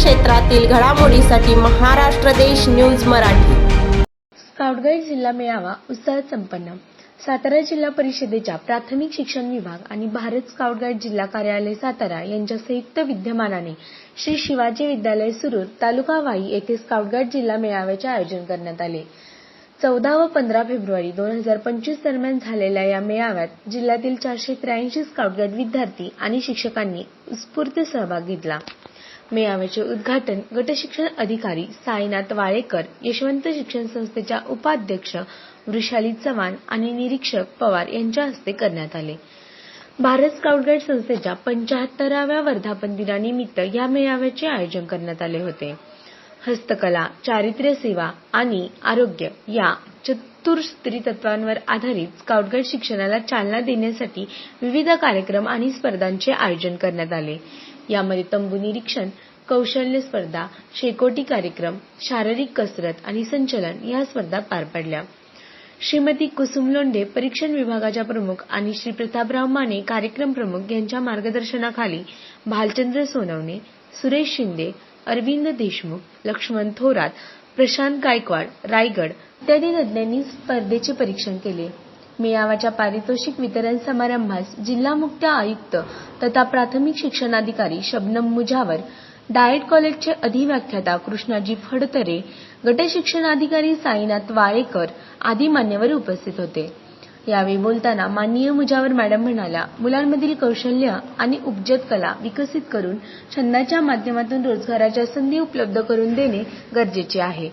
क्षेत्रातील घडामोडीसाठी महाराष्ट्र देश न्यूज मराठी. स्काउटगाईड जिल्हा मेळावा उत्साहात संपन्न. सातारा जिल्हा परिषदेच्या प्राथमिक शिक्षण विभाग आणि भारत स्काउट गाईड जिल्हा कार्यालय सातारा यांच्या संयुक्त विद्यमानाने श्री शिवाजी विद्यालय सुरूर तालुका वाई येथे स्काउट गाईड जिल्हा मेळाव्याचे आयोजन करण्यात आले. चौदा व पंधरा फेब्रुवारी दोन हजार पंचवीस दरम्यान झालेल्या या मेळाव्यात जिल्ह्यातील चारशे त्र्याऐंशी स्काउट गाईड विद्यार्थी आणि शिक्षकांनी उत्स्फूर्त सहभाग घेतला. मेळाव्याचे उद्घाटन गटशिक्षण अधिकारी साईनाथ वाळेकर यशवंत शिक्षण संस्थेच्या उपाध्यक्ष वृषाली चव्हाण आणि निरीक्षक पवार यांच्या हस्ते करण्यात आले. भारत स्काउट गाईड संस्थेच्या पंचाहत्तराव्या वर्धापन दिनानिमित्त या मेळाव्याचे आयोजन करण्यात आले होते. हस्तकला चारित्र्य सेवा आणि आरोग्य या चतुर्सूत्री तत्वांवर आधारित स्काउट गाईड शिक्षणाला चालना देण्यासाठी विविध कार्यक्रम आणि स्पर्धांचे आयोजन करण्यात आले. यामध्ये तंबू निरीक्षण कौशल्य स्पर्धा शेकोटी कार्यक्रम शारीरिक कसरत आणि संचलन या स्पर्धा पार पडल्या. श्रीमती कुसुम लोंढे परीक्षण विभागाच्या प्रमुख आणि श्री प्रतापराव माने कार्यक्रम प्रमुख यांच्या मार्गदर्शनाखाली भालचंद्र सोनवणे सुरेश शिंदे अरविंद देशमुख लक्ष्मण थोरात प्रशांत गायकवाड रायगड इत्यादी तज्ज्ञांनी स्पर्धेचे परीक्षण केले. मेळाव्याच्या पारितोषिक वितरण समारंभास जिल्हा मुख्य आयुक्त तथा प्राथमिक शिक्षणाधिकारी शबनम मुजावर डाएट कॉलेजचे अधिव्याख्याता कृष्णाजी फडतरे गटशिक्षणाधिकारी साईनाथ वाळेकर आदी मान्यवर उपस्थित होते. यावेळी बोलताना माननीय मुजावर मॅडम म्हणाल्या मुलांमधील कौशल्य आणि उपजत कला विकसित करून छंदाच्या माध्यमातून रोजगाराच्या संधी उपलब्ध करून देणे गरजेचे आहे.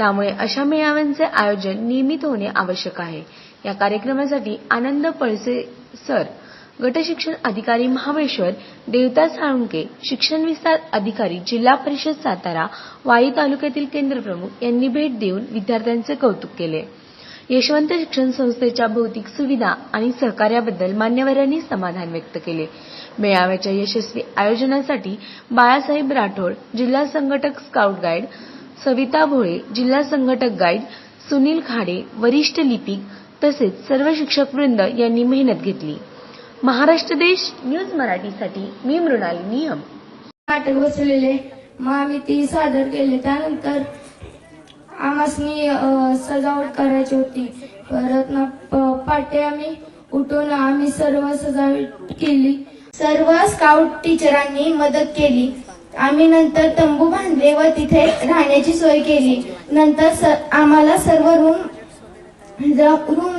त्यामुळे अशा मेळाव्यांचे आयोजन नियमित होणे आवश्यक आहे. या कार्यक्रमासाठी आनंद पळसे सर गटशिक्षण अधिकारी महाबळेश्वर देवता साळुंके शिक्षण विस्तार अधिकारी जिल्हा परिषद सातारा वाई तालुक्यातील केंद्रप्रमुख यांनी भेट देऊन विद्यार्थ्यांचे कौतुक केले. यशवंत शिक्षण संस्थेच्या भौतिक सुविधा आणि सहकार्याबद्दल मान्यवरांनी समाधान व्यक्त केले. मेळाव्याच्या यशस्वी आयोजनासाठी बाळासाहेब राठोड जिल्हा संघटक स्काउट गाईड सविता भोळे जिल्हा संघटक गाईड सुनील खाडे वरिष्ठ लिपिक तसेच सर्व शिक्षक वृंद यांनी मेहनत घेतली. महाराष्ट्र देश न्यूज मराठीसाठी मी मृणाली नियम. नाटक बसवलेले मग आम्ही ती सादर केले. त्यानंतर आम्हासनी मी सजावट करायची होती. परत ना पाटे आम्ही उठून आम्ही सर्व सजावट केली. सर्व स्काउट टीचरांनी मदत केली. आम्ही नंतर तंबू बांधले व तिथे राहण्याची सोय केली नंतर स- आम्हाला सर्व रूम रूम